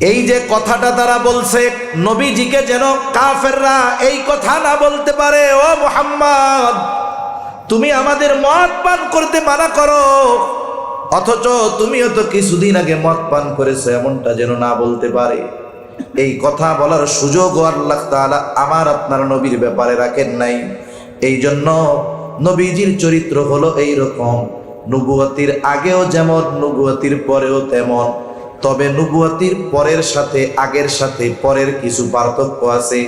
এই যে কথাটা তারা বলছে, নবীজিকে যেন কাফেররা এই কথা না বলতে পারে, ও মোহাম্মদ, তুমি আমাদের মদ পান করতে মানা করো, অথচ তুমিও তো কিছুদিন আগে মদ পান করেছ, এমনটা যেন না বলতে পারে। এই কথা বলার সুযোগও আল্লাহ তাআলা আমার আপনার নবীর ব্যাপারে রাখেন নাই। এই জন্য নবীজির চরিত্র হলো এই রকম নবুয়তির আগেও যেমন, নবুয়তির পরেও তেমন। তবে নুবুয়াতির পরের সাথে, আগের সাথে পরের কিছু পার্থক্য আছে।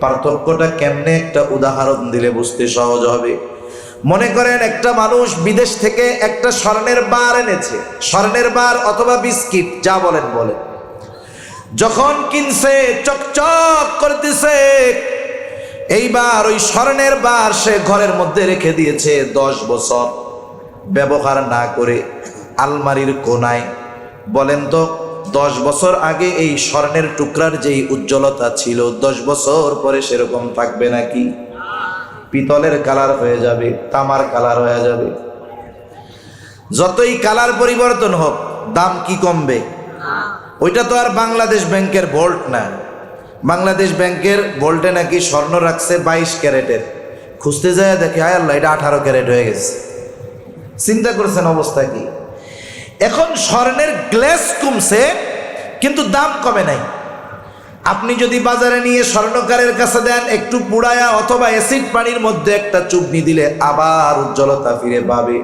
পার্থক্যটা কেমনে একটা উদাহরণ দিলে বুঝতে সহজ হবে? মনে করেন একটা মানুষ বিদেশ থেকে একটা স্বর্ণের বার এনেছে। স্বর্ণের বার অথবা বিস্কিট, যা বলেন বলেন। যখন কিনছে, চকচক করতেছে। এইবার ওই স্বর্ণের বার সে ঘরের মধ্যে রেখে দিয়েছে দশ বছর। ব্যবহার না করে আলমারির কোনায় বলেন তো, দশ বছর আগে এই স্বর্ণের টুকরার যেই উজ্জ্বলতা ছিল, দশ বছর পরে সেরকম থাকবে নাকি? পিতলের কালার হয়ে যাবে, তামার কালার হয়ে যাবে। যতই কালার পরিবর্তন হোক, দাম কি কমবে? ওইটা তো আর বাংলাদেশ ব্যাংকের ভোল্ট না। বাংলাদেশ ব্যাংকের ভোল্টে নাকি স্বর্ণ রাখছে বাইশ ক্যারেটের। খুঁজতে যায় দেখে আয় আল্লাহ, এটা আঠারো ক্যারেট হয়ে গেছে। চিন্তা করেছেন অবস্থা কি? এখন স্বর্ণের গ্লেস কমছে, কিন্তু দাম কমে নাই। আপনি যদি বাজারে নিয়ে স্বর্ণকারের কাছে দেন, একটু পুড়ায়া অথবা অ্যাসিড পানির মধ্যে একটা চুবনি দিলে আবার উজ্জ্বলতা ফিরে পাবে।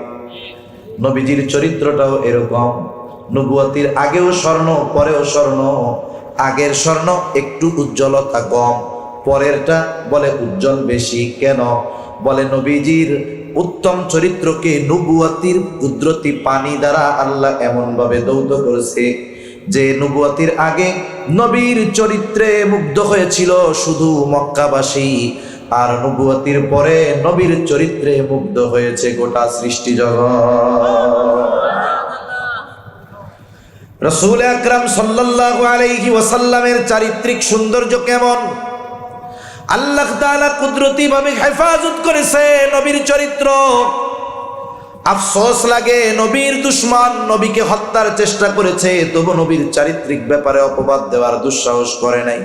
নবীজির চরিত্রটাও এরকম। নবুয়াতির আগেও স্বর্ণ, পরেও স্বর্ণ, আগের স্বর্ণ একটু উজ্জ্বলতা কম, পরেরটা বলে উজ্জ্বল বেশি। কেন? বলে নবীজির উত্তম চরিত্রকে নবুয়াতির কুদরতি পানি দ্বারা আল্লাহ এমনভাবে দৌত করেছে যে নবুয়াতির আগে নবীর চরিত্রে মুগ্ধ হয়েছিল শুধু মক্কাবাসী, আর নবুয়াতির পরে নবীর চরিত্রে মুগ্ধ হয়েছে গোটা সৃষ্টি জগৎ। রসুল আকরাম সাল্লাল্লাহু আলাইহি ওয়াসাল্লামের চারিত্রিক সৌন্দর্য কেমন? আল্লাহ তাআলা কুদরতি ভাবে হেফাজত করেছে নবীর চরিত্র আফসোস লাগে, নবীর দুশ্মন নবীকে হত্যার চেষ্টা করেছে, তবু নবীর চারিত্রিক ব্যাপারে অপবাদ দেওয়ার দুঃসাহস করে নাই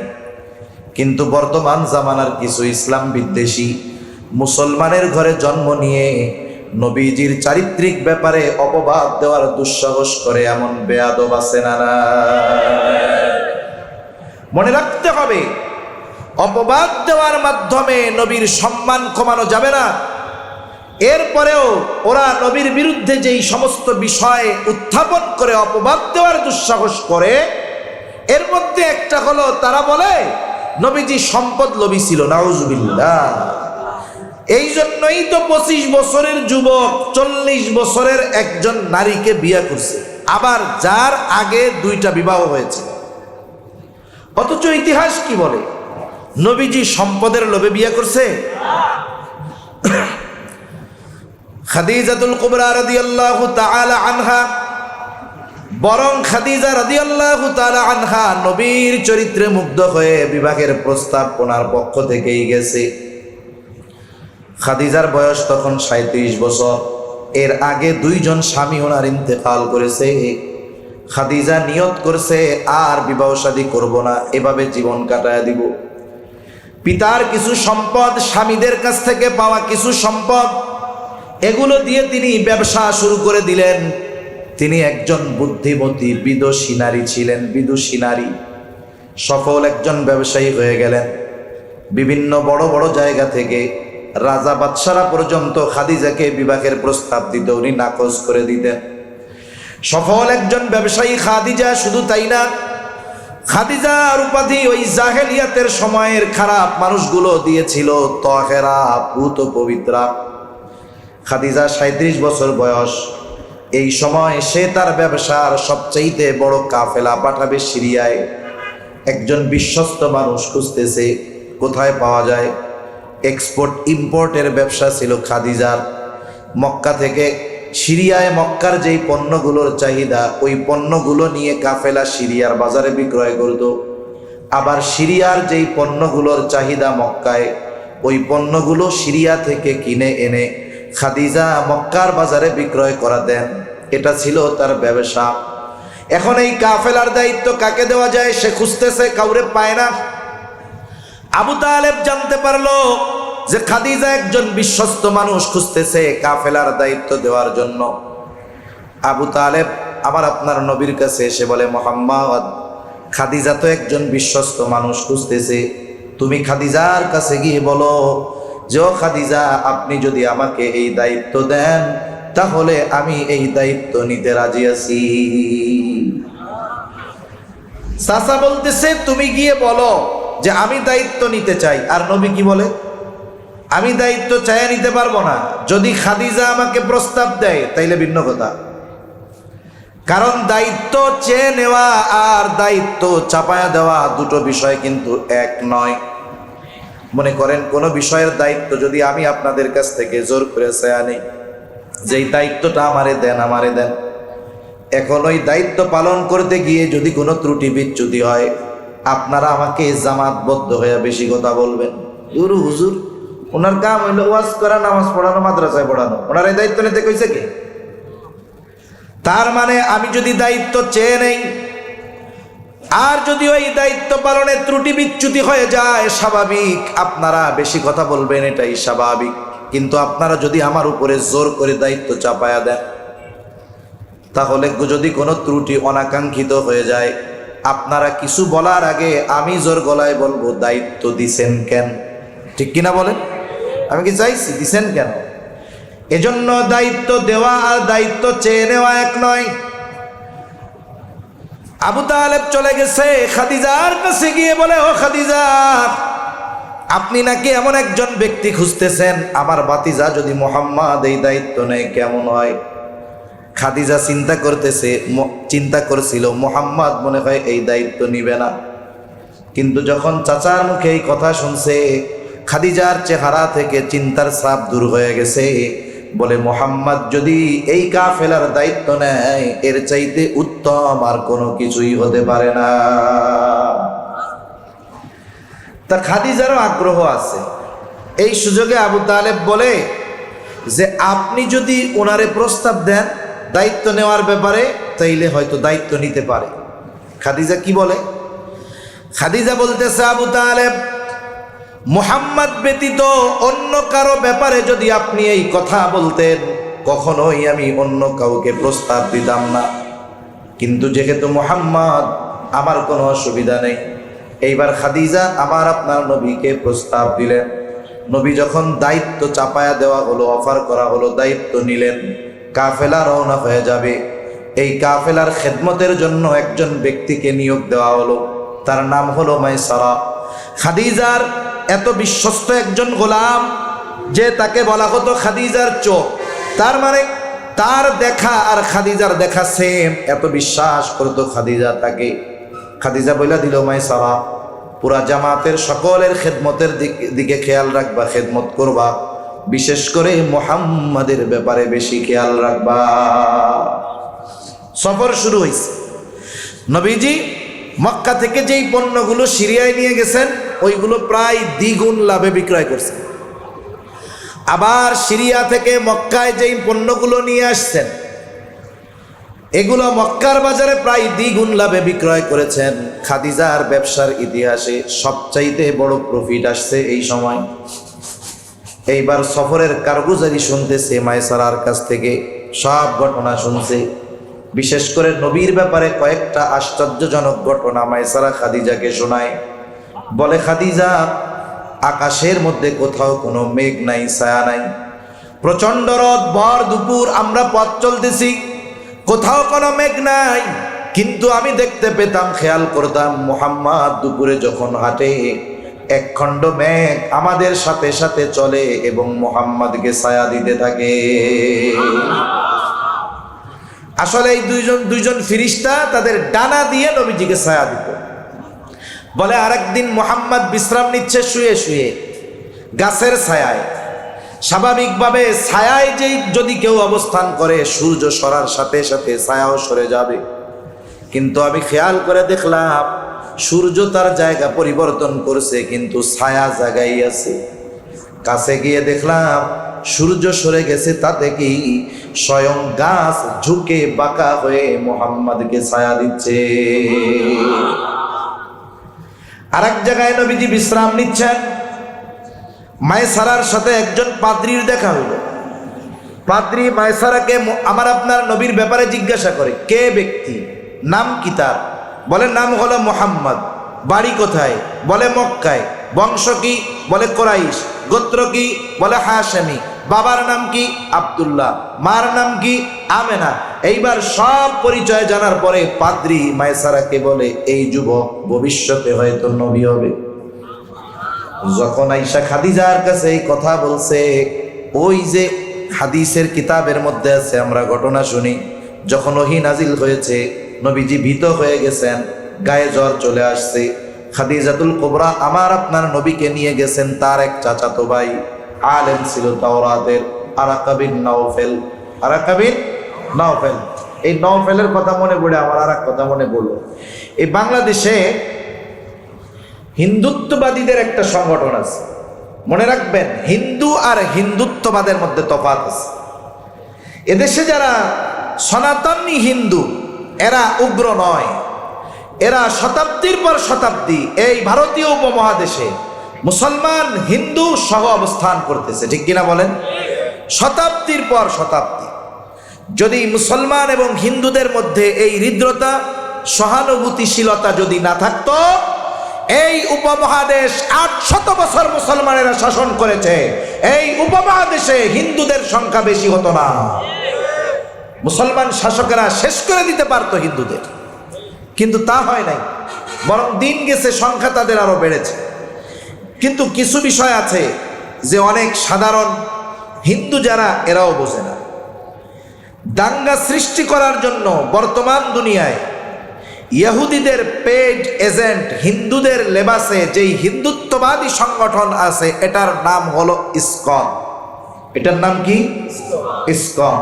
কিন্তু বর্তমান জামানার কিছু ইসলাম বিদ্বেষী মুসলমানের ঘরে জন্ম নিয়ে নবীজির চারিত্রিক ব্যাপারে অপবাদ দেওয়ার দুঃসাহস করে এমন বেয়াদব আছে না? মনে রাখতে হবে অপবাদ দেওয়ার মাধ্যমে নবীর সম্মান কমানো যাবে না। এরপরেও ওরা নবীর বিরুদ্ধে যেই সমস্ত বিষয় উত্থাপন করে, অপবাদ দেওয়ার দুঃসাহস করে, এর মধ্যে একটা হলো, তারা বলে, নবীজি সম্পদ লোভী ছিল, নাউজুবিল্লাহ। এই জন্যই তো পঁচিশ বছরের যুবক, চল্লিশ বছরের একজন নারীকে বিয়ে করছে। আবার যার আগে দুইটা বিবাহ হয়েছে। অথচ ইতিহাস কি বলে? নবীজি সম্পদের লোভে বিয়ে করছে? খাদিজাতুল কুবরা রাদিয়াল্লাহু তাআলা আনহা, বরং খাদিজা রাদিয়াল্লাহু তাআলা আনহা নবীর চরিত্রে মুগ্ধ হয়ে বিবাহের প্রস্তাব ওনার পক্ষ থেকেই গেছে। খাদিজার বয়স তখন সাঁত্রিশ বছর। এর আগে দুইজন স্বামী ওনার ইন্তেকাল করেছে। খাদিজা নিয়ত করছে, আর বিবাহ করব না, এভাবে জীবন কাটায় দিব। পিতার কিছু সম্পদ, স্বামীদের কাছ থেকে পাওয়া কিছু সম্পদ, এগুলো দিয়ে তিনি ব্যবসা শুরু করে দিলেন। তিনি একজন বুদ্ধিমতী, বিদুষী নারী ছিলেন, বিদুষী নারী। সফল একজন ব্যবসায়ী হয়ে গেলেন। বিভিন্ন বড় বড় জায়গা থেকে রাজা বাদশারা পর্যন্ত খাদিজাকে বিবাহের প্রস্তাব দিত উনি নাকচ করে দিতেন। সফল একজন ব্যবসায়ী খাদিজা শুধু তাই না খাদিজার উপাধি ওই জাহেলিয়াতের সময়ের খারাপ মানুষগুলো দিয়েছিল তহেরা ভূত পবিত্রা। খাদিজা সাঁত্রিশ বছর বয়স। এই সময় সে তার ব্যবসার সবচাইতে বড় কাফেলা পাঠাবে সিরিয়ায়। একজন বিশ্বস্ত মানুষ খুঁজতেছে কোথায় পাওয়া যায়। এক্সপোর্ট ইম্পোর্টের ব্যবসা ছিল খাদিজার। মক্কা থেকে সিরিয়ায় মক্কার যেই পণ্যগুলোর চাহিদা, ওই পণ্যগুলো নিয়ে কাফেলা সিরিয়ার বাজারে বিক্রয় করত। আবার সিরিয়ার যেই পণ্যগুলোর চাহিদা মক্কায়, ওই পণ্যগুলো সিরিয়া থেকে কিনে এনে খাদিজা মক্কার বাজারে বিক্রয় করা দেন এটা ছিল তার ব্যবসা। এখন এই কাফেলার দায়িত্ব কাকে দেওয়া যায়, সে খুঁজতেছে, কাউরে পায় না। আবু তালেব জানতে পারল যে খাদিজা একজন বিশ্বস্ত মানুষ খুঁজতেছে কাফেলার দায়িত্ব দেওয়ার জন্য। আবু তালেব আমার আপনার নবীর কাছে এসে বলে, মোহাম্মদ, খাদিজা তো একজন বিশ্বস্ত মানুষ খুঁজতেছে। তুমি খাদিজার কাছে গিয়ে বলো যে, ও খাদিজা, আপনি যদি আমাকে এই দায়িত্ব দেন, তাহলে আমি এই দায়িত্ব নিতে রাজি আছি। সাসা বলতেছে, তুমি গিয়ে বলো যে, আমি দায়িত্ব নিতে চাই। আর নবী কি বলে? আমি দায়িত্ব চাইয়া নিতে পারব না। যদি খাদিজা আমাকে প্রস্তাব দেয়, তাইলে ভিন্ন কথা। কারণ দায়িত্ব চেয়ে নেওয়া আর দায়িত্ব চাপায়া দেওয়া দুটো বিষয় কিন্তু এক নয়। মনে করেন, কোনো বিষয়ের দায়িত্ব যদি আমি আপনাদের কাছ থেকে জোর করে চেয়ে আনি যেই দায়িত্বটা আমারে দেন আমারে দেন। এখন ওই দায়িত্ব পালন করতে গিয়ে যদি কোনো ত্রুটি বিচ্যুতি হয়, আপনারা আমাকে জামাতবদ্ধ হয়ে বেশি কথা বলবেন। গুরু হুজুর। ওনার কাম হইল ওয়াজ করা, নামাজ পড়ানো, মাদ্রাসায় পড়ানো। ওনার এই দায়িত্ব নিতে কইছে কি? তার মানে আমি যদি দায়িত্ব চেয়ে নেই, আর যদি ওই দায়িত্ব পালনে ত্রুটি বিচ্যুতি হয়ে যায়, স্বাভাবিক আপনারা বেশি কথা বলবেন, এটাই স্বাভাবিক। কিন্তু আপনারা যদি আমার উপরে জোর করে দায়িত্ব চাপায়া দেন, তাহলে যদি কোনো ত্রুটি অনাকাঙ্ক্ষিত হয়ে যায়, আপনারা কিছু বলার আগে আমি জোর গলায় বলব, দায়িত্ব দিছেন কেন? ঠিক কিনা বলেন? আমি কি চাইছি দিছেন কেন? এজন্য দায়িত্ব দেওয়া আর দায়িত্ব চেয়ে নেওয়া এক নয়। আবু তালেব চলে গেছে খাদিজার কাছে গিয়ে বলে, ও খাদিজা, আপনি নাকি এমন একজন ব্যক্তি খুঁজতেছেন? আমার বাতিজা যদি মোহাম্মদ এই দায়িত্ব নেয়, কেমন হয়? খাদিজা চিন্তা করতেছে চিন্তা করছিল, মোহাম্মদ মনে হয় এই দায়িত্ব নিবে না। কিন্তু যখন চাচার মুখে এই কথা শুনছে খাদিজার চেহারা থেকে চিন্তার ছাপ দূর হয়ে গেছে। বলে, মোহাম্মদ, যদি এই কাফেলার দায়িত্ব নেয়, এর চাইতে উত্তম আর কোনো কিছুই হতে পারে না। তা খাদিজারও আগ্রহ আছে। এই সুযোগে আবু তালেব বলে যে, আপনি যদি ওনারে প্রস্তাব দেন দায়িত্ব নেওয়ার ব্যাপারে, তাইলে হয়তো দায়িত্ব নিতে পারে। খাদিজা কি বলে? খাদিজা বলতেছে, আবু তালেব মোহাম্মদ ব্যতীত অন্য কারও ব্যাপারে যদি আপনি এই কথা বলতেন, কখনোই আমি অন্য কাউকে প্রস্তাব দিতাম না। কিন্তু যেহেতু মোহাম্মদ, আমার কোনো অসুবিধা নেই। এইবার খাদিজা আমার আপনার নবীকে প্রস্তাব দিলেন। নবী যখন দায়িত্ব চাপায়া দেওয়া হলো, অফার করা হলো, দায়িত্ব নিলেন, কাফেলা রওনা হয়ে যাবে। এই কাফেলার খেদমতের জন্য একজন ব্যক্তিকে নিয়োগ দেওয়া হলো। তার নাম হলো মাইসারা। খাদিজার এত বিশ্বস্ত একজন গোলাম যে তাকে বলা হতো খাদিজার চোখ। তার মানে তার দেখা আর খাদিজার দেখা সেম এত বিশ্বাস করতো খাদিজা তাকে। খাদিজা বইলা দিল মাইসারা পুরা জামাতের সকলের খেদমতের দিকে খেয়াল রাখবা, খেদমত করবা। বিশেষ করে মোহাম্মদের ব্যাপারে বেশি খেয়াল রাখবা। সফর শুরু হয়েছে নবীজি মক্কা থেকে যেই পণ্যগুলো সিরিয়ায় নিয়ে গেছেন ওইগুলো প্রায় দ্বিগুণ লাভে বিক্রয় করছেন আবার সিরিয়া থেকে মক্কায় যেই পণ্যগুলো নিয়ে আসছেন, এগুলো মক্কার বাজারে প্রায় দ্বিগুণ লাভে বিক্রয় করেছেন। খাদিজার ব্যবসার ইতিহাসে সবচাইতে বড় প্রফিট আসছে এই সময়। এইবার সফরের কারগুজারি শুনতেছে মায়সারার কাছ থেকে সব ঘটনা শুনছে। বিশেষ করে নবীর ব্যাপারে কয়েকটা আশ্চর্যজনক ঘটনা মায়সারা খাদিজাকে শোনায়। বলে খাদিজা, আকাশের মধ্যে কোথাও কোনো মেঘ নাই, ছায়া নাই। প্রচণ্ড রদ, ভর, দুপুর, আমরা পথ চলতেছি। কোথাও কোনো মেঘ নাই। কিন্তু আমি দেখতে পেতাম, খেয়াল করতাম, মোহাম্মদ দুপুরে যখন হাঁটে এক খণ্ড মেঘ আমাদের সাথে সাথে চলে এবং মোহাম্মদকে ছায়া দিতে থাকে। আসলে এই দুইজন দুইজন ফিরিস্তা তাদের ডানা দিয়ে নবীজিকে ছায়া দিত। বলে, আরেকদিন মোহাম্মদ বিশ্রাম নিচ্ছে শুয়ে শুয়ে, গাছের ছায়ায়। স্বাভাবিকভাবে ছায়ায় যেই যদি কেউ অবস্থান করে, সূর্য সরার সাথে সাথে ছায়াও সরে যাবে। কিন্তু আমি খেয়াল করে দেখলাম, সূর্য তার জায়গা পরিবর্তন করছে, কিন্তু ছায়া জায়গায় আছে। কাছে গিয়ে দেখলাম, সূর্য সরে গেছে তাতে কি স্বয়ং গাছ ঝুঁকে বাঁকা হয়ে মোহাম্মদকে ছায়া দিচ্ছে। আর এক জায়গায় নবীজি বিশ্রাম নিচ্ছেন। মায়েসারার সাথে একজন পাদ্রির দেখা হলো। পাদ্রি মায়েসারাকে আমার আপনার নবীর ব্যাপারে জিজ্ঞাসা করে, কে ব্যক্তি? নাম কি তার? বলে, নাম হলো মোহাম্মদ। বাড়ি কোথায়? বলে, মক্কায়। বংশ কি? বলে, কোরাইশ। গোত্র কি? বলে হাশেমি বাবার নাম কি? আবদুল্লাহ। মার নাম কি? আমেনা। এইবার সব পরিচয় জানার পরে পাদ্রি মায়েসারাকে বলে, এই যুবক ভবিষ্যতে হয়তো নবী হবে। যখন আইসা খাদিজার কাছে এই কথা বলছে, ওই যে হাদিসের কিতাবের মধ্যে আছে, আমরা ঘটনা শুনি, যখন ওহি নাজিল হয়েছে, নবীজি ভীত হয়ে গেছেন, গায়ে জ্বর চলে আসছে। খাদিজাতুল কোবরা আমার আপনার নবীকে নিয়ে গেছেন তার এক চাচাতো ভাই, আলেম ছিল তাওরাতের আরাকাবিন নওফেল। আরাকাবিন নওফেল এই নওফেলের কথা মনে পড়ে, আমার আর কথা মনে পড়ল। এই বাংলাদেশে হিন্দুত্ববাদীদের একটা সংগঠন আছে। মনে রাখবেন, হিন্দু আর হিন্দুত্ববাদের মধ্যে তফাৎ আছে। এদেশে যারা সনাতনী হিন্দু, এরা উগ্র নয়। এরা শতাব্দীর পর শতাব্দী এই ভারতীয় উপমহাদেশে মুসলমান, হিন্দু সহ অবস্থান করতেছে। ঠিক কিনা বলেন? শতাব্দীর পর শতাব্দী। যদি মুসলমান এবং হিন্দুদের মধ্যে এই হৃদ্রতা, সহানুভূতিশীলতা যদি না থাকতো, এই উপমহাদেশ আট শত বছর মুসলমানেরা শাসন করেছে। এই উপমহাদেশে হিন্দুদের সংখ্যা বেশি হতো না। মুসলমান শাসকেরা শেষ করে দিতে পারতো হিন্দুদের। কিন্তু তা হয় নাই। বরং দিন গেছে, সংখ্যা তাদের আরও বেড়েছে। কিন্তু কিছু বিষয় আছে যে অনেক সাধারণ হিন্দু যারা, এরাও বোঝে না। দাঙ্গা সৃষ্টি করার জন্য বর্তমান দুনিয়ায় ইহুদিদের পেড এজেন্ট, হিন্দুদের লেবাসে যেই হিন্দুত্ববাদী সংগঠন আছে, এটার নাম হলো ইসকন। এটার নাম কি? ইসকন।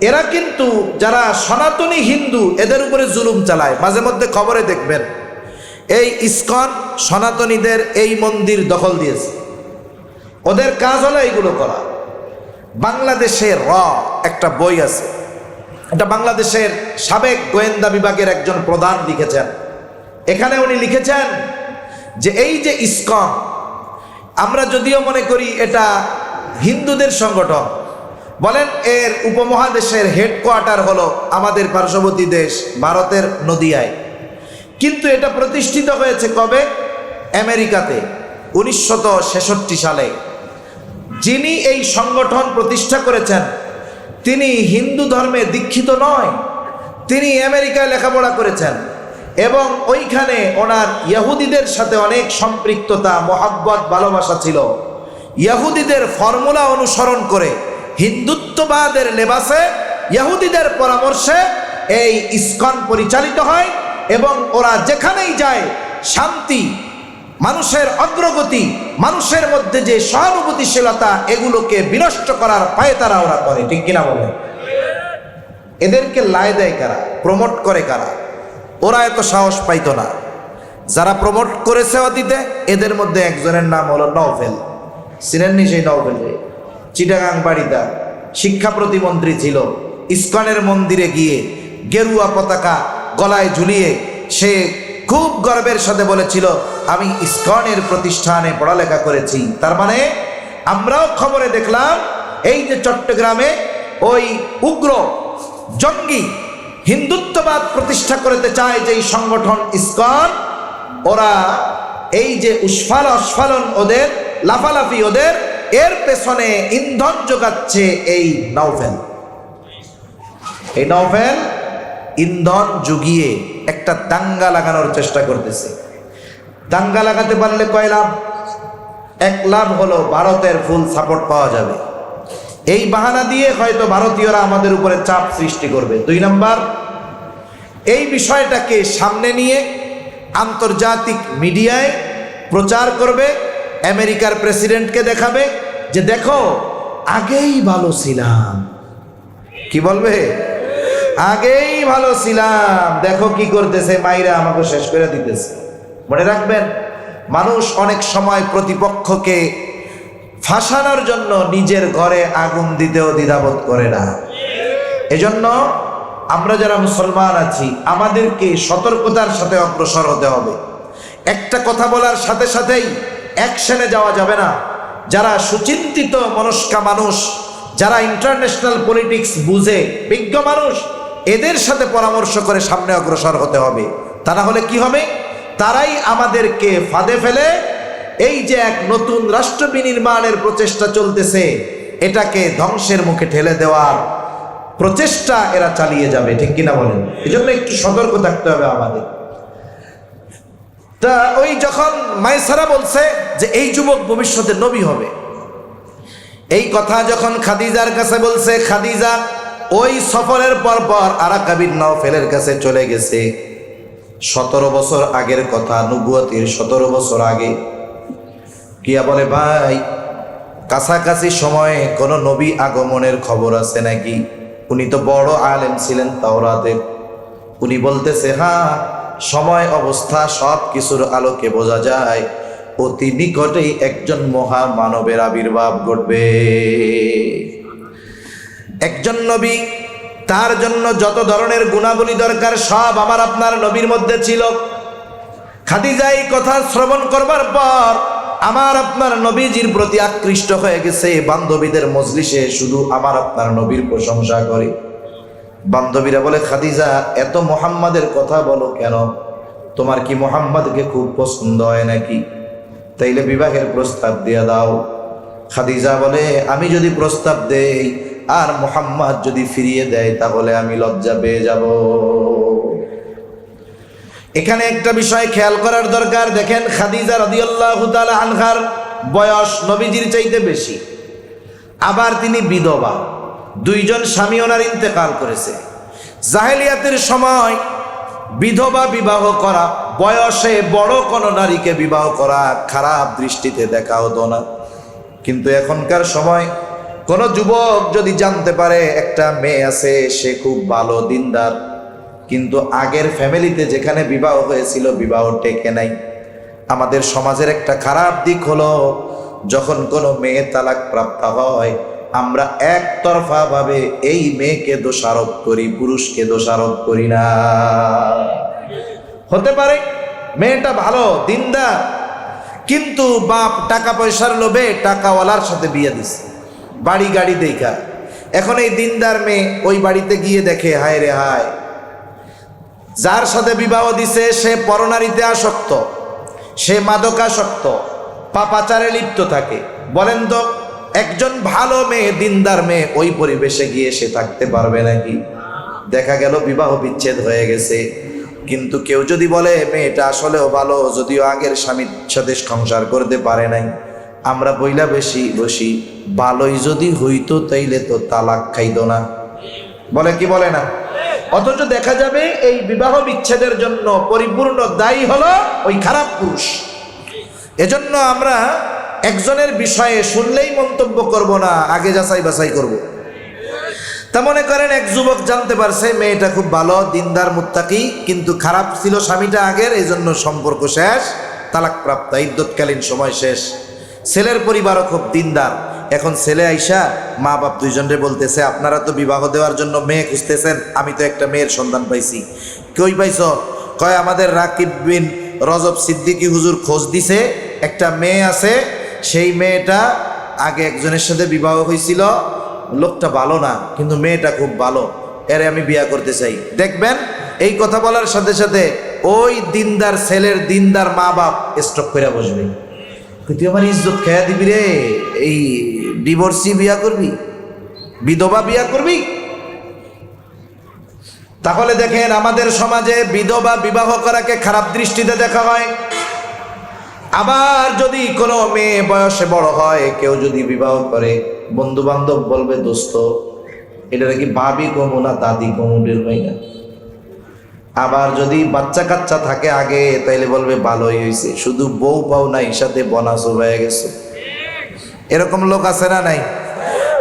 এরা কিন্তু যারা সনাতনী হিন্দু, এদের উপরে জুলুম চালায়। মাঝে মধ্যে খবরে দেখবেন, এই ইসকন সনাতনীদের এই মন্দির দখল দিয়েছে। ওদের কাজ হলো এইগুলো করা। বাংলাদেশে র একটা বই আছে। এটা বাংলাদেশের সাবেক গোয়েন্দা বিভাগের একজন প্রধান লিখেছেন। এখানে উনি লিখেছেন যে এই যে ইসকন, আমরা যদিও মনে করি এটা হিন্দুদের সংগঠন, বলেন এর উপমহাদেশের হেডকোয়ার্টার হলো আমাদের পার্শ্ববর্তী দেশ ভারতের নদিয়ায়। কিন্তু এটা প্রতিষ্ঠিত হয়েছে কবে? আমেরিকাতে উনিশশত সালে। যিনি এই সংগঠন প্রতিষ্ঠা করেছেন তিনি হিন্দু ধর্মে দীক্ষিত নয়। তিনি আমেরিকায় লেখাপড়া করেছেন এবং ওইখানে ওনার ইহুদিদের সাথে অনেক সম্পৃক্ততা, মোহাব্বত, ভালোবাসা ছিল। ইহুদিদের ফর্মুলা অনুসরণ করে হিন্দুত্ববাদের লেবাসে ইহুদিদের পরামর্শে এই ইস্কন পরিচালিত হয় এবং ওরা যেখানেই যায় শান্তি মানুষের অগ্রগতি, মানুষের মধ্যে যে সহানুভূতিশীলতা, এগুলোকে বিনষ্ট করার পায়ে তারা ওরা করে ঠিক কিনা বলে? এদেরকে লাই দেয় কারা? প্রমোট করে কারা? ওরা এত সাহস পাইতো না। যারা প্রমোট করেছে অতীতে, এদের মধ্যে একজনের নাম হলো নভেল চিনেননি সেই নভেল চিটাগাং বাড়িটা। শিক্ষা প্রতিমন্ত্রী ছিল। ইস্কনের মন্দিরে গিয়ে গেরুয়া পতাকা গলায় ঝুলিয়ে সে খুব গর্বের সাথে বলেছিল, আমি ইস্কনের প্রতিষ্ঠানে পড়ালেখা করেছি। তার মানে আমরাও খবরে দেখলাম, এই যে চট্টগ্রামে ওই উগ্র জঙ্গি হিন্দুত্ববাদ প্রতিষ্ঠা করতে চায় যে সংগঠন ইস্কন, ওরা এই যে উস্ফাল অস্ফালন ওদের, লাফালাফি ওদের, এর পেছনে ইন্ধন যোগাচ্ছে এই নৌফেল এই নৌফেল ইন্ধন জুগিয়ে একটা দাঙ্গা লাগানোর চেষ্টা করতেছে। দাঙ্গা লাগাতে পারলে কয় লাভ? এক লাভ হলো ভারতের ফুল সাপোর্ট পাওয়া যাবে। এই বাহানা দিয়ে হয়তো ভারতীয়রা আমাদের উপরে চাপ সৃষ্টি করবে। দুই নাম্বার, এই বিষয়টাকে সামনে নিয়ে আন্তর্জাতিক মিডিয়ায় প্রচার করবে, আমেরিকার প্রেসিডেন্টকে দেখাবে যে দেখো, আগেই ভালো ছিলাম। কি বলবে? আগেই ভালো ছিলাম। দেখো কি করতেছে, মাইরা আমাকে শেষ করে দিতেছে। মনে রাখবেন, মানুষ অনেক সময় প্রতিপক্ষকে ফাঁসানোর জন্য নিজের ঘরে আগুন দিতেও দ্বিধাবোধ করে না। এজন্য আমরা যারা মুসলমান আছি, আমাদেরকে সতর্কতার সাথে অগ্রসর হতে হবে। একটা কথা বলার সাথে সাথেই অ্যাকশনে যাওয়া যাবে না। যারা সুচিন্তিত মনস্কা মানুষ, যারা ইন্টারন্যাশনাল পলিটিক্স বুঝে, বিজ্ঞ মানুষ এদের সাথে পরামর্শ করে সামনে অগ্রসর হতে হবে। তা না হলে কি হবে? তারাই আমাদেরকে ফাঁদে ফেলে এই যে এক নতুন রাষ্ট্র বিনির্মাণের প্রচেষ্টা চলতেছে, এটাকে ধ্বংসের মুখে ঠেলে দেওয়ার প্রচেষ্টা এরা চালিয়ে যাবে, ঠিক কিনা বলেন? এই জন্য একটু সতর্ক থাকতে হবে আমাদের। তা ওই যখন মাইসারা বলছে যে এই যুবক ভবিষ্যতে নবী হবে, এই কথা যখন খাদিজার কাছে বলছে, খাদিজা ওই সফরের পর পর আরাকাবিন নওফেলের কাছে চলে গেছে। সতেরো বছর আগের কথা, নুবুয়তির সতেরো বছর আগে। কিয়া বলে, ভাই, কাছাকাছি সময়ে কোনো নবী আগমনের খবর আছে নাকি? উনি তো বড় আলেম ছিলেন তাওরাতের। উনি বলতেছে হ্যাঁ সময়, অবস্থা সব কিছুর আলোকে বোঝা যায়। অতি নিকটেই একজন মহা মানবের আবির্ভাব ঘটবে। একজন নবী, তার জন্য যত ধরনের গুণাবলী দরকার সব আমার আপনার নবীর মধ্যে ছিল। খাদিজা এই কথা শ্রবণ করবার পর আমার আপনার নবীজির প্রতি আকৃষ্ট হয়ে গেছে। বান্ধবীদের মজলিসে শুধু আমার আপনার নবীর প্রশংসা করে। বান্ধবীরা বলে, খাদিজা, এত মোহাম্মদের কথা বলো কেন? তোমার কি মোহাম্মদকে খুব পছন্দ হয় নাকি? তাইলে বিবাহের প্রস্তাব দিয়ে দাও। খাদিজা বলে, আমি যদি প্রস্তাব দেই আর মোহাম্মদ যদি ফিরিয়ে দেয়, তাহলে আমি লজ্জা পেয়ে যাব। এখানে একটা বিষয় খেয়াল করার দরকার। দেখেন খাদিজা রাদিয়াল্লাহু আনহার বয়স নবীজির চাইতে বেশি। আবার তিনি বিধবা। দুইজন স্বামী ওনার ইন্তেকাল করেছে। জাহেলিয়াতের সময় বিধবা বিবাহ করা, বয়সে বড় কোনো নারীকে বিবাহ করা খারাপ দৃষ্টিতে দেখা হতো না। কিন্তু এখনকার সময় কোনো যুবক যদি জানতে পারে একটা মেয়ে আছে, সে খুব ভালো দিনদার। কিন্তু আগের ফ্যামিলিতে যেখানে বিবাহ হয়েছিল, বিবাহ টেকে নাই। আমাদের সমাজের একটা খারাপ দিক হলো, যখন কোনো মেয়ে তালাক প্রাপ্ত হয়, আমরা একতরফা ভাবে এই মেয়েকে দোষারোপ করি, পুরুষকে দোষারোপ করি না। হতে পারে মেয়েটা ভালো, দিনদার, কিন্তু বাপ টাকা পয়সার লোভে টাকাওয়ালার সাথে বিয়ে দিছে বাড়ি গাড়ি দেখা। এখন এই দিনদার মেয়ে ওই বাড়িতে গিয়ে দেখে, হায় রে হায়। যার সাথে বিবাহ দিছে, সে পরনারীতে আসক্ত, সে মাদকাসক্ত, পাপাচারে লিপ্ত থাকে। বলেন তো, একজন ভালো মেয়ে, দিনদার মেয়ে ওই পরিবেশে গিয়ে সে থাকতে পারবে নাকি? দেখা গেল বিবাহ বিচ্ছেদ হয়ে গেছে। কিন্তু কেউ যদি বলে, মেয়েটা আসলেও ভালো, যদিও আগের স্বামীর সাথে সংসার করতে পারে নাই। আমরা বইলা বেশি বসি ভালোই যদি হইতো তাইলে তো তালাক খাইতো না। বলে কি বলে না? অথচ দেখা যাবে এই বিবাহ বিচ্ছেদের জন্য পরিপূর্ণ দায়ী হলো ওই খারাপ পুরুষ। এজন্য আমরা একজনের বিষয়ে শুনলেই মন্তব্য করব না, আগে যাচাই বাছাই করব। তা মনে করেন এক যুবক জানতে পারছে, মেয়েটা খুব ভালো, দিনদার, মুত্তাকি, কিন্তু খারাপ ছিল স্বামীটা আগের এই জন্য সম্পর্ক শেষ, তালাকপ্রাপ্ত, ইদ্যৎকালীন সময় শেষ। ছেলের পরিবারও খুব দিনদার। এখন ছেলে আইসা মা বাপ দুইজনরে বলতেছে, আপনারা তো বিবাহ দেওয়ার জন্য মেয়ে খুঁজতেছেন, আমি তো একটা মেয়ের সন্ধান পাইছি। কই পাইছ? কয়, আমাদের রাকিব বিন রজব সিদ্দিকী হুজুর খোঁজ দিছে, একটা মেয়ে আছে, সেই মেয়েটা আগে একজনের সাথে বিবাহ হয়েছিল লোকটা ভালো না, কিন্তু মেয়েটা খুব ভালো, এরে আমি বিয়া করতে চাই। দেখবেন, এই কথা বলার সাথে সাথে ওই দিনদার ছেলের দিনদার মা বাপ স্টক করে বসবে। তুই আমার ইজ্জত খেয়া দিবি রে? এই ডিভোর্সি বিয়া করবি? বিধবা বিয়া করবি? তাহলে দেখেন আমাদের সমাজে বিধবা বিবাহ করাকে খারাপ দৃষ্টিতে দেখা হয়। আবার যদি কোনো মেয়ে বয়সে বড় হয়, কেউ যদি বিবাহ করে বন্ধু বান্ধব বলবে, দোস্ত, এটা নাকি ভাবি কমু না, দাদি কমুডের হয় না। আবার যদি বাচ্চা কাচ্চা থাকে আগে, তাইলে বলবে, ভালোই হয়েছে শুধু বউ পাও নাই, সাথে বনাস হয়ে গেছে। এরকম লোক আছে না নাই?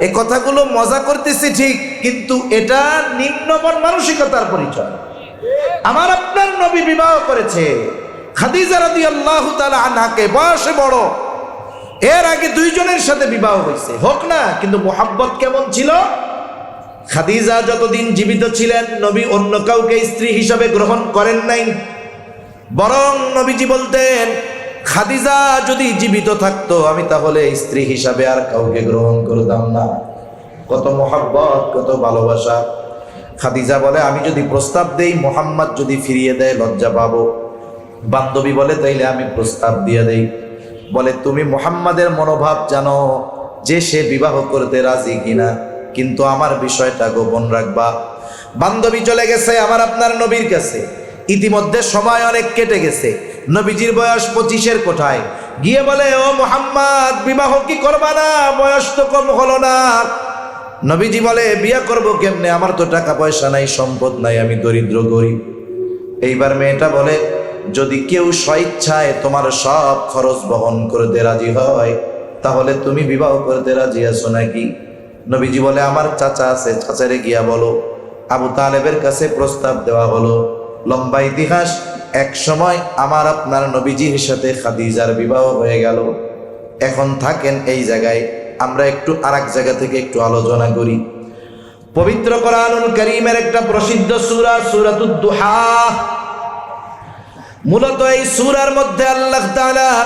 এই কথাগুলো মজা করতেছি ঠিক, কিন্তু এটা নিম্নমন মানসিকতার পরিচয়। আমার আপনার নবী বিবাহ করেছে। খাদিজা রাদি আল্লাহ আনহাকে বয়সে বড়। এর আগে দুইজনের সাথে বিবাহ হয়েছে হোক না, কিন্তু মোহাব্বত কেমন ছিল? খাদিজা যতদিন জীবিত ছিলেন, নবী অন্য কাউকে স্ত্রী হিসাবে গ্রহণ করেন নাই। বরং নবীজি বলতেন, খাদিজা যদি জীবিত থাকতো, আমি তাহলে স্ত্রী হিসাবে আর কাউকে গ্রহণ করতাম না। কত মোহাব্বত, কত ভালোবাসা। খাদিজা বলে, আমি যদি প্রস্তাব দেই, মোহাম্মদ যদি ফিরিয়ে দেয়, লজ্জা পাবো। বান্ধবী বলে, তাইলে আমি প্রস্তাব দিয়ে দেই। বলে, তুমি মোহাম্মদের মনোভাব জানো যে সে বিবাহ করতে রাজি কিনা? কিন্তু আমার বিষয়টা গোপন রাখবা। বান্ধবী চলে গেছে আমার আপনার নবীর কাছে। ইতিমধ্যে সময় অনেক কেটে গেছে। নবীজির বয়স পঁচিশের কোঠায়। গিয়ে বলে, ও মোহাম্মদ, বিবাহ কি করবা না? বয়স তো কম হলো না। নবীজি বলে, বিয়ে করব কেমনে? আমার তো টাকা পয়সা নাই, সম্পদ নাই, আমি দরিদ্র গরিব। এইবার মেয়েটা বলে, যদি কেউ স্বইচ্ছায় তোমার সব খরচ বহন করতে রাজি হয়, তাহলে তুমি বিবাহ করতে রাজি আছো নাকি? নবীজি বলে, আমার চাচা আছে, চাচারে গিয়া বলো। আবু তালেবের কাছে প্রস্তাব দেওয়া হলো, লম্বা ইতিহাস, এক সময় আমার আপনার নবীজির সাথে খাদিজার বিবাহ হয়ে গেল। এখন থাকেন এই জায়গায়, আমরা একটু আর জায়গা থেকে একটু আলোচনা করি। পবিত্র কোরআনুল করিমের একটা প্রসিদ্ধ সূরা, সূরাতুদ দুহা। মূলত এই সূরার মধ্যে আল্লাহ তাআলা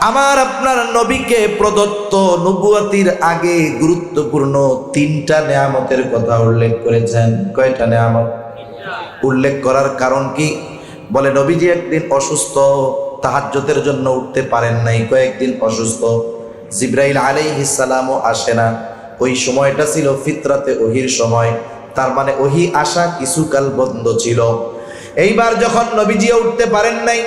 আমার আপনার নবীকে প্রদত্ত নবুয়াতির আগে গুরুত্বপূর্ণ তিনটা নেয়ামতের কথা উল্লেখ করেছেন। কয়টা নেয়ামত? উল্লেখ করার কারণ কি? বলে, নবীজি একদিন অসুস্থ তাহাজ্জতের জন্য উঠতে পারেন নাই, কয়েকদিন অসুস্থ। জিব্রাইল আলাইহিসালামও আসে না। ওই সময়টা ছিল ফিতরাতে ওহির সময়। তার মানে ওহি আসা কিছুকাল বন্ধ ছিল। এইবার যখন নবীজিও উঠতে পারেন নাই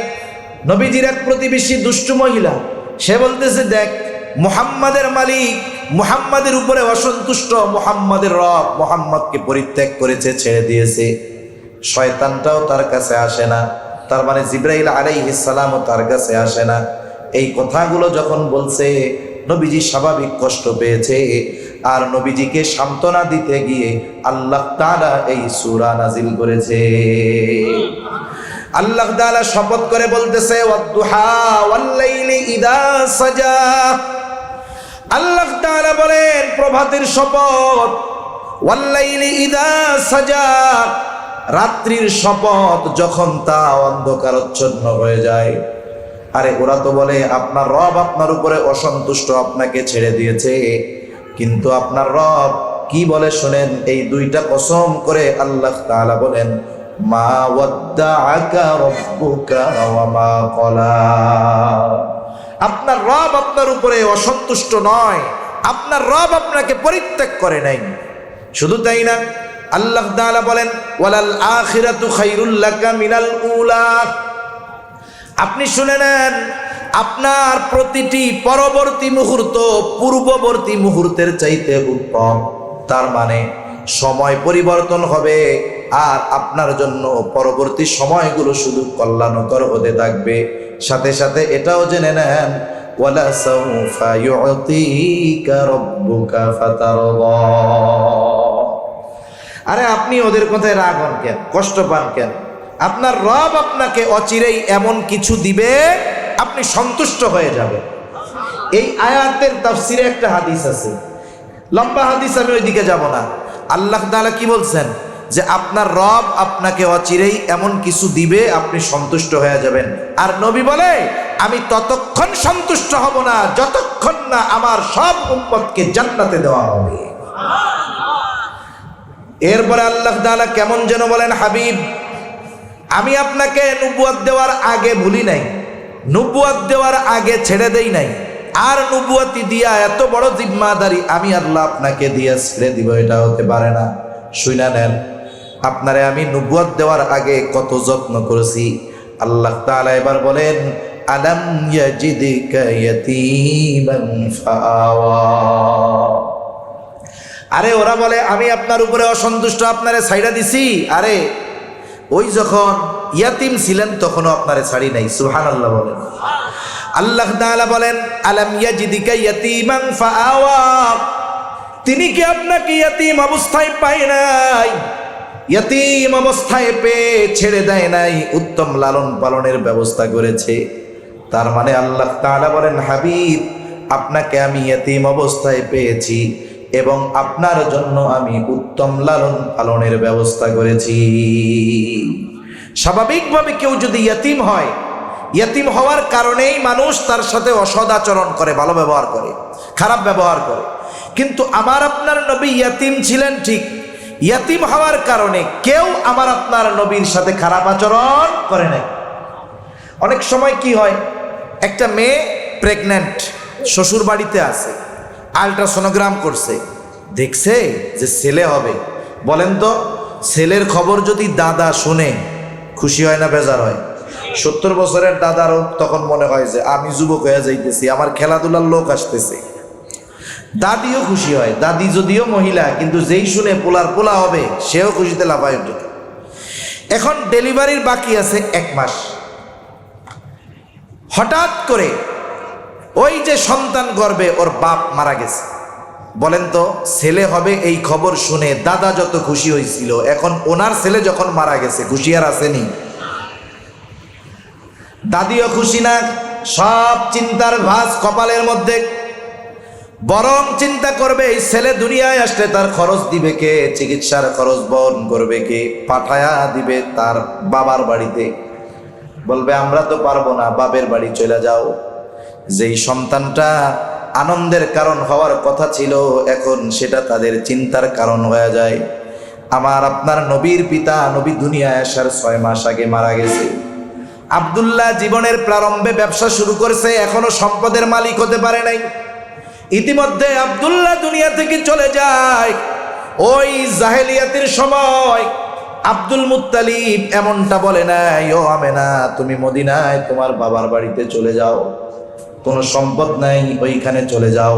নবীজির এক প্রতিবেশী দুষ্টু মহিলা, সে বলতেছে, দেখ, মুহাম্মাদের মালিক মুহাম্মাদের উপরে অসন্তুষ্ট, মুহাম্মাদের রব মুহাম্মদকে পরিত্যাগ করেছে, ছেড়ে দিয়েছে। শয়তানটাও তার কাছে আসে না, তার মানে জিব্রাইল আলাইহিস সালামও তার কাছে আসে না। এই কথাগুলো যখন বলছে, নবীজি স্বাভাবিক কষ্ট পেয়েছে আর নবীজিকে সান্ত্বনা দিতে গিয়ে আল্লাহ তাআলা এই সূরা নাজিল করেছে। আল্লাহ তাআলা শপথ করে বলতেছে, ওয়াদ্দুহা ওয়াল্লাইলি ইদা সাজা। আল্লাহ তাআলা বলেন, প্রভাতের শপথ, ওয়াল্লাইলি ইদা সাজা। রাত্রির শপথ যখন তা অন্ধকারচ্ছন্ন হয়ে যায়। আরে, ওরা তো বলে, আপনার রব আপনার উপরে অসন্তুষ্ট, আপনাকে ছেড়ে দিয়েছে। কিন্তু আপনার রব কি বলে শোনেন, এই দুইটা কসম করে আল্লাহ তাআলা বলেন মা ওয়াদ্দাআকা রাব্বুকা ওয়া মা ক্বালা আপনার রব আপনার উপরে অসন্তুষ্ট নয়, আপনার রব আপনাকে পরিত্যাগ করে নাই। শুধু তাই না, আল্লাহ তাআলা বলেন, ওয়ালাল আখিরাতু খাইরুল লাকা মিনাল উলা। আপনি শুনে নেন, আপনার প্রতিটি পরবর্তী মুহূর্ত পূর্ববর্তী মুহূর্তের চাইতে উত্তম। তার মানে সময় পরিবর্তন হবে আর আপনার জন্য পরবর্তী সময়গুলো শুধু কল্যাণকর হতে থাকবে। সাথে সাথে এটাও জেনে নেন আরে আপনি ওদের কথায় রাগ হন কেন? কষ্ট পান কেন? আপনার রব আপনাকে অচিরেই এমন কিছু দিবে, আপনি সন্তুষ্ট হয়ে যাবেন। এই আয়াতের তাফসিরে একটা হাদিস আছে। লম্বা হাদিস আমি ওইদিকে যাব না। আল্লাহ তাআলা কি বলছেন? যে আপনার রব আপনাকে অচিরেই এমন কিছু দিবে, আপনি সন্তুষ্ট হয়ে যাবেন। আর নবী বলে, আমি ততক্ষণ সন্তুষ্ট হব না, যতক্ষণ না আমার সব উম্মতকে জান্নাতে দেওয়া হবে। এরপরে আল্লাহ তাআলা কেমন যেন বলেন, হাবিব, আমি আপনাকে নুবুয়াত দেওয়ার আগে ভুলি নাই, নুবুয়াত দেওয়ার আগে ছেড়ে দেই নাই। আর নুবুয়াতি দিয়া এত বড় জিম্মাদারি আমি আল্লাহ আপনাকে দিয়া ছেড়ে দিব, এটা হতে পারে না। শুইনা নেন। আপনারে আমি নুবুয়াত দেওয়ার আগে কত যত্ন করেছি। আল্লাহ তাআলা এবার বলেন, আলাম ইয়াজিদিকা ইয়াতীমান ফাআওয়া আরে ওরা বলে, আমি আপনার উপরে অসন্তুষ্ট, আপনারে ছাইড়া দিছি। আরে, ওই যখন ইয়াতিম ছিলেন তখনও আপনারে ছাড়ি নাই সুহান আল্লাহ বলেন। আল্লাহ তাআলা বলেন, আলাম ইয়াজিদিকা ইয়াতীমান ফাআওয়া তিনি কি আপনাকে ইয়াতিম অবস্থায় পায় নাই? ইয়াতিম অবস্থায় পেয়ে ছেড়ে দেয় নাই উত্তম লালন পালনের ব্যবস্থা করেছে। তার মানে আল্লাহ তাআলা বলেন, হাবিব, আপনাকে আমি এতিম অবস্থায় পেয়েছি এবং আপনার জন্য আমি উত্তম লালন পালনের ব্যবস্থা করেছি। স্বাভাবিকভাবে কেউ যদি ইয়তিম হয়, ইয়তিম হওয়ার কারণেই মানুষ তার সাথে অসদ আচরণ করে, ভালো ব্যবহার করে, খারাপ ব্যবহার করে। কিন্তু আমার আপনার নবী ইয়াতিম ছিলেন ঠিক ইয়াতিম হওয়ার কারণে কেউ আমার আপনার নবীর সাথে খারাপ আচরণ করে নাই। অনেক সময় কি হয়, একটা মেয়ে প্রেগন্যান্ট শ্বশুর বাড়িতে আছে আলট্রাসোনোগ্রাম করছে, দেখছে যে ছেলে হবে। বলেন তো, ছেলের খবর যদি দাদা শুনে, খুশি হয় না বেজার হয়? সত্তর বছরের দাদারও তখন মনে হয় যে, আমি যুবক হয়ে যাইতেছি, আমার খেলাধুলার লোক আসতেছে। দাদিও খুশি হয়, দাদি যদিও মহিলা, কিন্তু যেই শুনে পোলার পোলা হবে, সেও খুশিতে লাফায় ওঠে এখন ডেলিভারির বাকি আছে এক মাস। হঠাৎ করে ওই যে সন্তান গর্বে ওর বাপ মারা গেছে। বলেন তো, ছেলে হবে এই খবর শুনে দাদা যত খুশি হয়েছিল, এখন ওনার ছেলে যখন মারা গেছে, খুশি আর আসেনি। দাদিও খুশি না, সব চিন্তার ভাস কপালের মধ্যে বরং চিন্তা করবে, এই ছেলে দুনিয়ায় আসলে তার খরচ দিবে কে? চিকিৎসার খরচ বহন করবে কে? পাঠায়া দিবে তার বাবার বাড়িতে। বলবে, আমরা তো পারব না, বাপের বাড়ি চলে যাও। যেই সন্তানটা আনন্দের কারণ হওয়ার কথা ছিল, এখন সেটা তাদের চিন্তার কারণ হয়ে যায়। আমার আপনার নবীর পিতা নবী দুনিয়ায় আসার ছয় মাস আগে মারা গেছে। আবদুল্লাহ জীবনের প্রারম্ভে ব্যবসা শুরু করছে, এখনও সম্পদের মালিক হতে পারে নাই। ইতিমধ্যে আবদুল্লাহ দুনিয়া থেকে চলে যায়। ওই জাহেলিয়াতের সময় আব্দুল মুত্তালিব এমনটা বলে নাই, ও আমেনা, তুমি মদিনায় তোমার বাবার বাড়িতে চলে যাও। কোনো সম্পদ নাই, ওইখানে চলে যাও।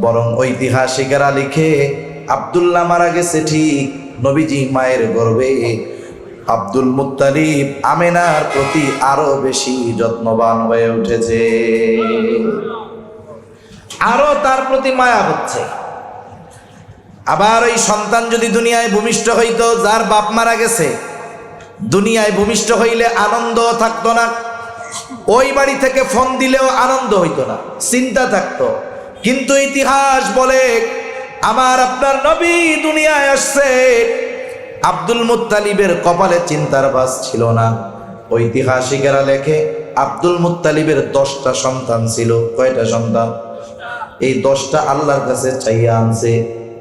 বরং ঐতিহাসিকেরা লিখে আবদুল্লাহ মারা গেছে ঠিক নবীজি মায়ের গর্বে। আব্দুল মুত্তালিব আমেনার প্রতি আরও বেশি যত্নবান হয়ে উঠেছে। আরও তার প্রতি মায়া হচ্ছে। আবার ওই সন্তান যদি দুনিয়ায় ভূমিষ্ঠ হইতো, যার বাপ মারা গেছে, দুনিয়ায় ভূমিষ্ঠ হইলে আনন্দ থাকতো না। ওই বাড়ি থেকে ফোন দিলেও আনন্দ হইতো না, চিন্তা থাকতো। কিন্তু ইতিহাস বলে, আমার আপনার নবী দুনিয়ায় আসছে। আব্দুল মুত্তালিবের কপালে চিন্তার বাস ছিল না। ঐতিহাসিকেরা লেখে, আব্দুল মুত্তালিবের দশটা সন্তান ছিল। কয়টা সন্তান? এই দশটা আল্লাহর কাছে চাইয়া আনছে।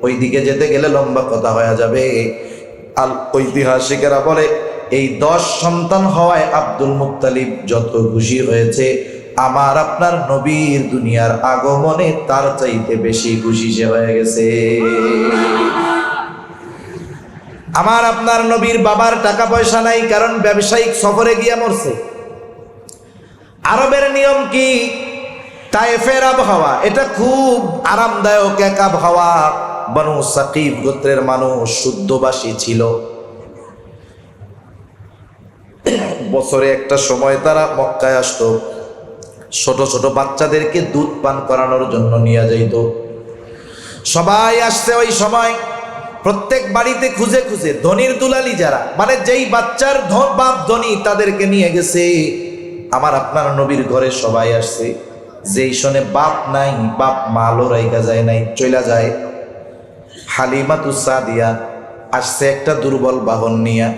ওই দিকে যেতে গেলে লম্বা কথা হয়ে যাবে। আল ঐতিহাসিকেরা বলে, এই দশ সন্তান হওয়ায় আব্দুল মুত্তালিব যত খুশি হয়েছে, আমার আপনার নবীর দুনিয়ার আগমনে তার চাইতে বেশি খুশি সে হয়ে গেছে। আমার আপনার নবীর বাবার টাকা পয়সা নাই, কারণ ব্যবসায়িক সফরে গিয়ে মরছে। আরবের নিয়ম কি? তাইফের আবহাওয়া। এটা খুব আরামদায়ক এক আবহাওয়া। বনু সাকিব গোত্রের মানুষ শুদ্ধবাসী ছিল। বছরে একটা সময় তারা মক্কায় আসতো। ছোট ছোট বাচ্চাদেরকে দুধ পান করানোর জন্য নিয়ে যাইত। সবাই আসছে ওই সময়। প্রত্যেক বাড়িতে খুঁজে খুঁজে, ধনির দুলালি যারা মানে যেই বাচ্চার ধন, বাপ, ধনী তাদেরকে নিয়ে গেছে। আমার আপনার নবীর ঘরে সবাই আসছে। যেই শোনে বাপ নাই, বাপ মালও রাইকা যায় নাই, চইলা যায়। হালিমা তুসাদিয়া আসছে একটা দুর্বল বাহন নিয়া।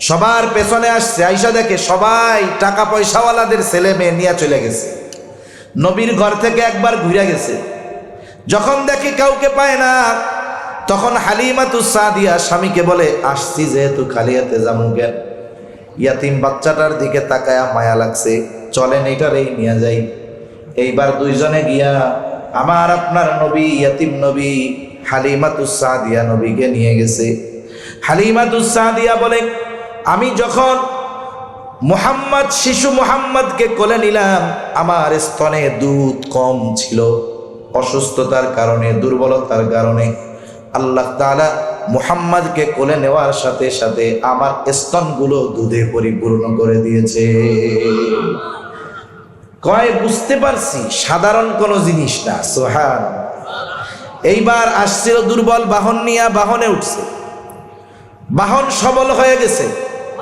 সবার পেছনে আসছে, আইসা দেখে সবাই টাকা পয়সাওয়ালাদের ছেলে মেয়ে নিয়ে চলে গেছে। নবীর ঘর থেকে একবার ঘুরে গেছে। যখন দেখে কাউকে পায় না, তখন হালিমা তুসাদিয়া স্বামীকে বলে, আসছি যেহেতু খালি হাতে কেন? ইয়াতিম বাচ্চাটার দিকে তাকায়া মায়া লাগছে। চলেন এটারেই নিয়ে যাই। এইবার দুইজনে গিয়া আমার আপনার নবী, ইয়াতিম নবী হালিমাতুসাদিয়া নবীকে নিয়ে গেছে। হালিমাতুসাদিয়া বলে, আমি যখন মুহাম্মদ, শিশু মুহাম্মদকে কোলে নিলাম, আমার স্তনে দুধ কম ছিল। অসুস্থতার কারণে, দুর্বলতার কারণে আল্লাহ তাআলা মুহাম্মদকে কোলে নেওয়ার সাথে সাথে আমার স্তনগুলো দুধে পরিপূর্ণ করে দিয়েছে। কয়, বুঝতে পারছি, সাধারণ কোনো জিনিস না, সোহান। এইবার আসছিল দুর্বল বাহন নিয়ে, বাহনে উঠছে। বাহন সবল হয়ে গেছে।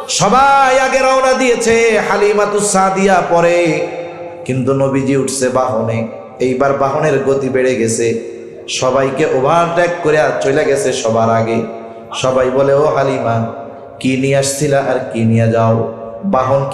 সবাই আগে রওনা দিয়েছে, হালিমাতু সাদিয়া পরে। কিন্তু নবীজি উঠছে বাহনে। এইবার বাহনের গতি বেড়ে গেছে। সবাইকে ওভারটেক করে চলে গেছে সবার আগে। সবাই বলে, ও হালিমা, কি নিয়ে আসছিলা আর কি নিয়ে যাও? বাহন